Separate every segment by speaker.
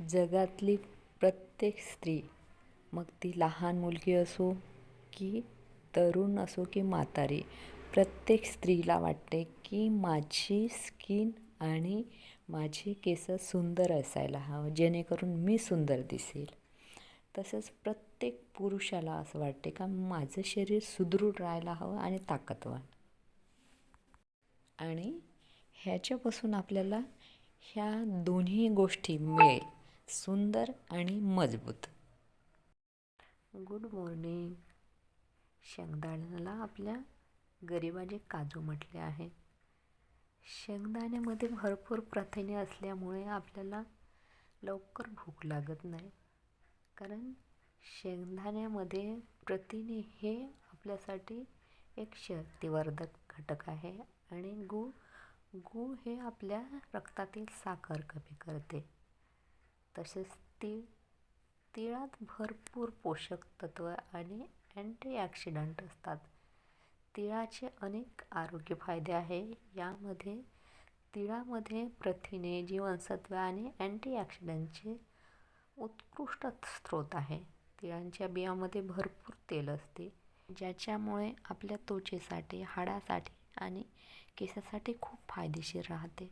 Speaker 1: जगातली प्रत्येक स्त्री मग ती लहान मुलगी असो की तरुण असो की म्हातारी प्रत्येक स्त्रीला वाटते की माझी स्किन आणि माझी केस सुंदर असायला हवं जेणेकरून मी सुंदर दिसेल. तसंच प्रत्येक पुरुषाला असं वाटते का माझं शरीर सुदृढ राहायला हवं आणि ताकदवान. आणि ह्याच्यापासून आपल्याला ह्या दोन्ही गोष्टी मिळेल. सुंदर आणि मजबूत. Good morning. शेंगदाण्याला आपल्या गरिबाचे काजू म्हटले आहे. शेंगदाण्यामध्ये भरपूर प्रथिने असल्यामुळे आपल्याला लवकर भूक लागत नाही. कारण शेंगदाण्यामध्ये प्रथिने हे आपल्यासाठी एक शक्तिवर्धक घटक आहे आणि गूळ गूळ हे आपल्या रक्तातील साखर कमी करते. तसेच तीळ तिळात भरपूर पोषक तत्व आणि अँटीऑक्सिडंट असतात. तिळाचे अनेक आरोग्य फायदे आहे. यामध्ये तिळामध्ये प्रथिने जीवनसत्व आणि अँटीऑक्सिडंटचे उत्कृष्ट स्रोत आहे. तिळांच्या बियामध्ये भरपूर तेल असते ज्याच्यामुळे आपल्या त्वचेसाठी हाडासाठी आणि केसासाठी खूप फायदेशीर राहते.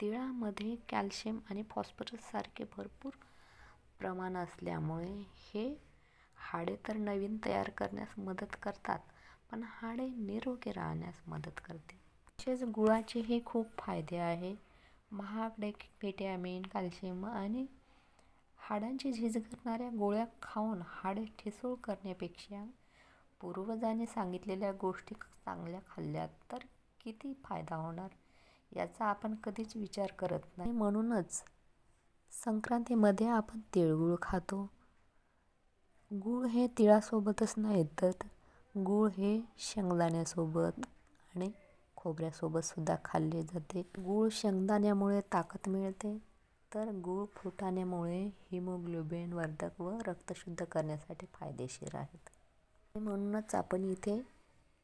Speaker 1: तिळामध्ये कॅल्शियम आणि फॉस्फरससारखे भरपूर प्रमाण असल्यामुळे हे हाडे तर नवीन तयार करण्यास मदत करतात पण हाडे निरोगी राहण्यास मदत करते. तसेच गुळाचेही खूप फायदे आहे. महागडे व्हिटॅमिन कॅल्शियम आणि हाडांची झीज करणाऱ्या गोळ्या खाऊन हाडे ठिसूळ करण्यापेक्षा पूर्वजांनी सांगितलेल्या गोष्टी चांगल्या खाल्ल्या तर किती फायदा होणार? याचा आपण कधीच विचार करत नाही. म्हणूनच संक्रांतीमध्ये आपण तिळगुळ खातो. गूळ हे तिळासोबतच नाही तर गूळ हे शेंगदाण्यासोबत आणि खोबऱ्यासोबतसुद्धा खाल्ले जाते. गूळ शेंगदाण्यामुळे ताकद मिळते. तर गूळ फुटाण्यामुळे हिमोग्लोबिन वर्धक व रक्तशुद्ध करण्यासाठी फायदेशीर आहेत. म्हणूनच आपण इथे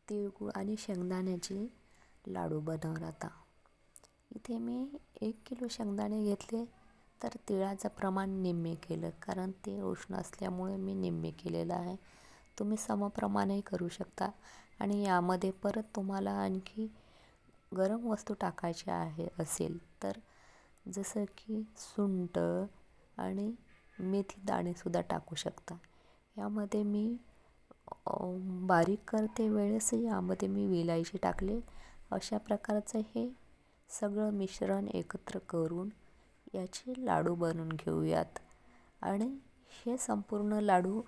Speaker 1: तिळगूळ आणि शेंगदाण्याचे लाडू बनवणार आता. इथे मी एक किलो शेंगदाणे घेतले तर तिळाचं प्रमाण निम्मे केलं. कारण ते उष्ण असल्यामुळे मी निम्मे केलेलं आहे. तुम्ही समप्रमाणही करू शकता. आणि यामध्ये परत तुम्हाला आणखी गरम वस्तू टाकायच्या आहे असेल तर जसं की सुंट आणि मेथी दाणेसुद्धा टाकू शकता. यामध्ये मी बारीक करते वेळेस यामध्ये मी वेलायची टाकले. अशा प्रकारचं हे सगळं मिश्रण एकत्र करून याचे लाडू बनवून घेऊयात. आणि हे संपूर्ण लाडू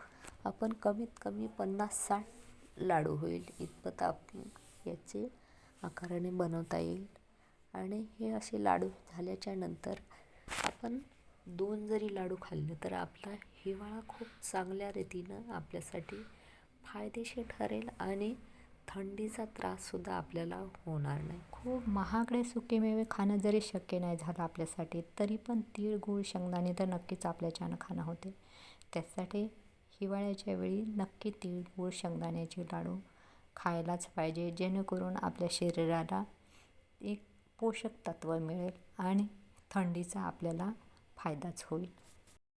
Speaker 1: आपण कमीत कमी पन्नास साठ लाडू होईल इतपत आपण याचे आकाराने बनवता येईल. आणि हे असे लाडू झाल्याच्यानंतर आपण दोन जरी लाडू खाल्ले तर आपला हिवाळा खूप चांगल्या रीतीनं आपल्यासाठी फायदेशीर ठरेल आणि थंडीचा त्राससुद्धा आपल्याला होणार नाही. खूप महागडे सुकेमेवे खाणं जरी शक्य नाही झालं आपल्यासाठी तरी पण तीळ गूळ शेंगदाणे तर नक्कीच आपल्याच्यानं खाणं होते. त्यासाठी हिवाळ्याच्या वेळी नक्की तीळ गूळ शेंगदाण्याचे लाडू खायलाच पाहिजे जेणेकरून आपल्या शरीराला एक पोषक तत्व मिळेल आणि थंडीचा आपल्याला फायदाच होईल.